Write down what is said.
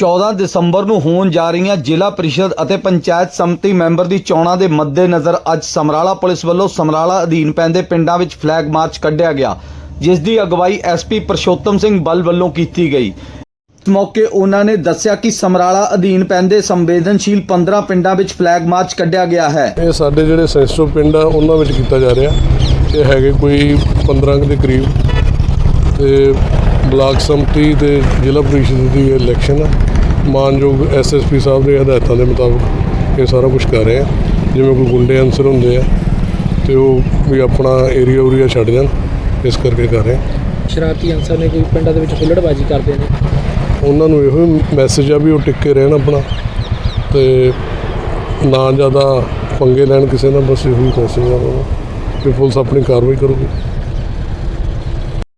14 ਦਸੰਬਰ ਨੂੰ ਹੋਣ ਜਾ ਰਹੀਆਂ ਜ਼ਿਲ੍ਹਾ ਪ੍ਰੀਸ਼ਦ ਅਤੇ ਪੰਚਾਇਤ ਸਮਿਤੀ ਮੈਂਬਰ ਦੀ ਚੋਣਾਂ ਦੇ ਮੱਦੇਨਜ਼ਰ ਅੱਜ ਸਮਰਾਲਾ ਪੁਲਿਸ ਵੱਲੋਂ ਸਮਰਾਲਾ ਅਧੀਨ ਪੈਂਦੇ ਪਿੰਡਾਂ ਵਿੱਚ ਫਲੈਗ ਮਾਰਚ ਕੱਢਿਆ ਗਿਆ, ਜਿਸ ਦੀ ਅਗਵਾਈ ਐਸਪੀ ਪ੍ਰਸ਼ੋਤਮ ਸਿੰਘ ਬਲ ਵੱਲੋਂ ਕੀਤੀ ਗਈ। ਇਸ ਮੌਕੇ ਉਹਨਾਂ ਨੇ ਦੱਸਿਆ ਕਿ ਸਮਰਾਲਾ ਅਧੀਨ ਪੈਂਦੇ ਸੰਵੇਦਨਸ਼ੀਲ 15 ਪਿੰਡਾਂ ਵਿੱਚ ਫਲੈਗ ਮਾਰਚ ਕੱਢਿਆ ਗਿਆ ਹੈ। ਇਹ ਸਾਡੇ ਜਿਹੜੇ ਸੈਂਸਿਟਿਵ ਪਿੰਡ ਆ, ਉਹਨਾਂ ਵਿੱਚ ਕੀਤਾ ਜਾ ਰਿਹਾ। ਇਹ ਹੈਗੇ ਕੋਈ 15 ਦੇ ਕਰੀਬ। ਤੇ ਬਲਾਕ ਸੰਮਤੀ ਤੇ ਜ਼ਿਲ੍ਹਾ ਪ੍ਰੀਸ਼ਦ ਦੀ ਇਲੈਕਸ਼ਨ ਆ। ਮਾਨਯੋਗ ਐਸਐਸਪੀ ਸਾਹਿਬ ਦੇ ਹਦਾਇਤਾਂ ਦੇ ਮੁਤਾਬਕ ਇਹ ਸਾਰਾ ਕੁਝ ਕਰ ਰਹੇ ਆ। ਜਿਵੇਂ ਕੋਈ ਗੁੰਡੇ ਅਨਸਰ ਹੁੰਦੇ ਆ ਤੇ ਉਹ ਵੀ ਆਪਣਾ ਏਰੀਆ ਉਰੀਆ ਛੱਡ ਜਾਣ ਇਸ ਕਰਕੇ ਕਰ ਰਹੇ ਆ। ਸ਼ਰਾਰਤੀ ਅਨਸਰ ਨੇ ਕੋਈ ਪਿੰਡਾਂ ਦੇ ਵਿੱਚ ਹੁੱਲੜਬਾਜ਼ੀ ਕਰਦੇ ਨੇ ਉਹਨਾਂ ਨੂੰ ਇਹੋ ਮੈਸੇਜ ਆ ਵੀ ਉਹ ਟਿੱਕੇ ਰਹਿਣ ਆਪਣਾ ਤੇ ਨਾ ਜ਼ਿਆਦਾ ਪੰਗੇ ਲੈਣ ਕਿਸੇ ਨਾਲ ਬਸ ਇਹੋ ਹੀ ਮੈਸੇਜ ਆ ਉਹਨਾਂ ਨੂੰ ਕਿ ਪੁਲਿਸ ਆਪਣੀ ਕਾਰਵਾਈ ਕਰੂਗੀ।